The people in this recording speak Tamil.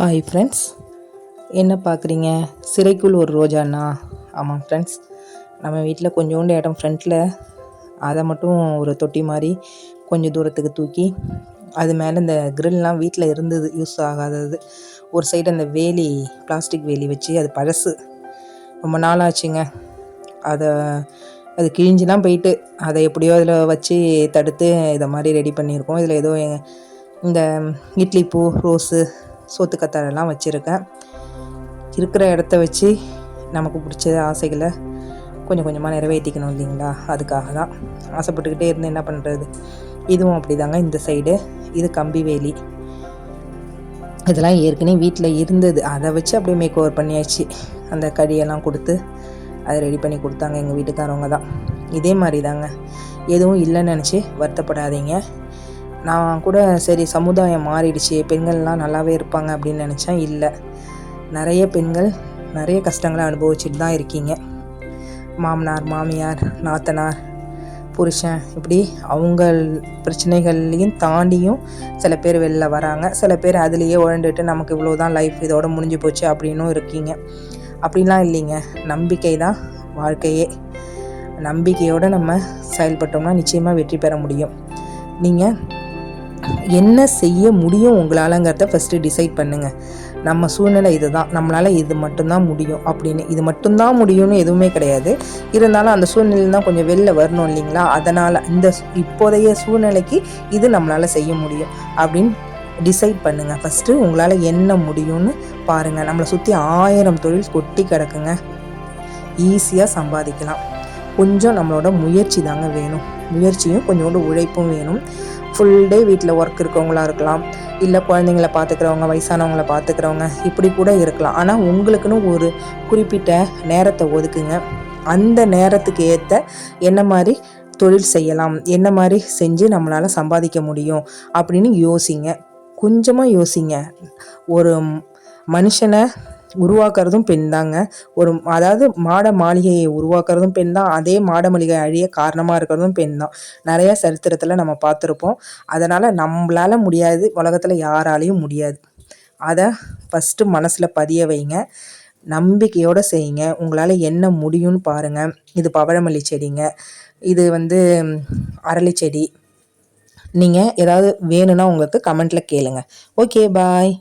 ஹாய் ஃப்ரெண்ட்ஸ் என்ன பார்க்குறீங்க? சிறைக்குள் ஒரு ரோஜாண்ணா? ஆமாம் ஃப்ரெண்ட்ஸ் நம்ம வீட்டில் கொஞ்சோண்டு இடம் ஃப்ரண்ட்டில் அதை மட்டும் ஒரு தொட்டி மாதிரி கொஞ்சம் தூரத்துக்கு தூக்கி அது மேலே இந்த க்ரில்லாம் வீட்டில் இருந்தது யூஸ் ஆகாதது. ஒரு சைடு அந்த வேலி பிளாஸ்டிக் வேலி வச்சு அது பழசு. ரொம்ப நாள் ஆச்சுங்க. அதை அது கிழிஞ்சுலாம் போயிட்டு. அதை எப்படியோ அதில் வச்சு தடுத்து இதை மாதிரி ரெடி பண்ணியிருக்கோம். இதில் ஏதோ இந்த இட்லி பூ ரோஸு சோத்துக்கத்தாரெல்லாம் வச்சுருக்கேன். இருக்கிற இடத்த வச்சு நமக்கு பிடிச்ச ஆசைகளை கொஞ்சம் கொஞ்சமாக நிறைவேற்றிக்கணும் இல்லைங்களா? அதுக்காக தான். ஆசைப்பட்டுக்கிட்டே இருந்து என்ன பண்ணுறது இதுவும் அப்படி தாங்க இந்த சைடு இது கம்பி வேலி. இதெல்லாம் ஏற்கனவே வீட்டில் இருந்தது. அதை வச்சு அப்படியே மேக் ஓவர் பண்ணியாச்சு. அந்த கடியெல்லாம் கொடுத்து அதை ரெடி பண்ணி கொடுத்தாங்க எங்கள் வீட்டுக்காரவங்க தான். இதே மாதிரி தாங்க எதுவும் இல்லைன்னு நினச்சி வருத்தப்படாதீங்க. நான் கூட சரி சமுதாயம் மாறிடுச்சு. பெண்கள்லாம் நல்லாவே இருப்பாங்க அப்படின்னு நினச்சேன். இல்லை. நிறைய பெண்கள் நிறைய கஷ்டங்களை அனுபவிச்சுட்டு தான் இருக்கீங்க. மாமனார் மாமியார் நாத்தனார் புருஷன் இப்படி அவங்க பிரச்சனைகள்லையும் தாண்டியும் சில பேர் வெளில வராங்க. சில பேர் அதுலேயே உழண்டுட்டு நமக்கு இவ்வளோ தான் லைஃப் இதோட முடிஞ்சு போச்சு அப்படின்னும் இருக்கீங்க. அப்படின்லாம் இல்லைங்க. நம்பிக்கை தான் வாழ்க்கையே. நம்பிக்கையோடு நம்ம செயல்பட்டோம்னா நிச்சயமாக வெற்றி பெற முடியும். நீங்கள் என்ன செய்ய முடியும் உங்களாலங்கிறத ஃபஸ்ட்டு டிசைட் பண்ணுங்கள் நம்ம சூழ்நிலை இது தான் நம்மளால் இது மட்டும்தான் முடியும் அப்படின்னு. இது மட்டும்தான் முடியும்னு எதுவுமே கிடையாது. இருந்தாலும் அந்த சூழ்நிலை தான் கொஞ்சம் வெளில வரணும் இல்லைங்களா? அதனால் இந்த இப்போதைய சூழ்நிலைக்கு இது நம்மளால் செய்ய முடியும் அப்படின்னு டிசைட் பண்ணுங்கள் ஃபஸ்ட்டு உங்களால் என்ன முடியும்னு பாருங்கள் நம்மளை சுற்றி ஆயிரம் தொழில் கொட்டி கிடக்குங்க. ஈஸியாக சம்பாதிக்கலாம். கொஞ்சம் நம்மளோட முயற்சி தாங்க வேணும். முயற்சியும் கொஞ்சோண்டு உழைப்பும் வேணும். ஃபுல் டே வீட்டில் ஒர்க் இருக்கவங்களா இருக்கலாம். இல்லை குழந்தைங்கள பார்த்துக்கிறவங்க வயசானவங்கள பார்த்துக்கிறவங்க இப்படி கூட இருக்கலாம். ஆனால் உங்களுக்குன்னு ஒரு குறிப்பிட்ட நேரத்தை ஒதுக்குங்க. அந்த நேரத்துக்கு ஏற்ற என்ன மாதிரி தொழில் செய்யலாம் என்ன மாதிரி செஞ்சு நம்மளால் சம்பாதிக்க முடியும் அப்படின்னு யோசிங்க. கொஞ்சமாக யோசிங்க. ஒரு மனுஷனை உருவாக்குறதும் பெண் தாங்க. ஒரு அதாவது மாட மாளிகையை உருவாக்குறதும் பெண் தான். அதே மாட மாளிகை அழிய காரணமாக இருக்கிறதும் பெண் தான். நிறைய சரித்திரத்தில் நம்ம பார்த்துருப்போம். அதனால் நம்மளால் முடியாது உலகத்தில் யாராலையும் முடியாது. அதை ஃபஸ்ட்டு மனசில் பதிய வைங்க. நம்பிக்கையோடு செய்யுங்க. உங்களால் என்ன முடியும்னு பாருங்கள் இது பவழமல்லி செடிங்க. இது வந்து அரளி செடி. நீங்கள் ஏதாவது வேணும்னா உங்களுக்கு கமெண்ட்டில் கேளுங்க. Okay bye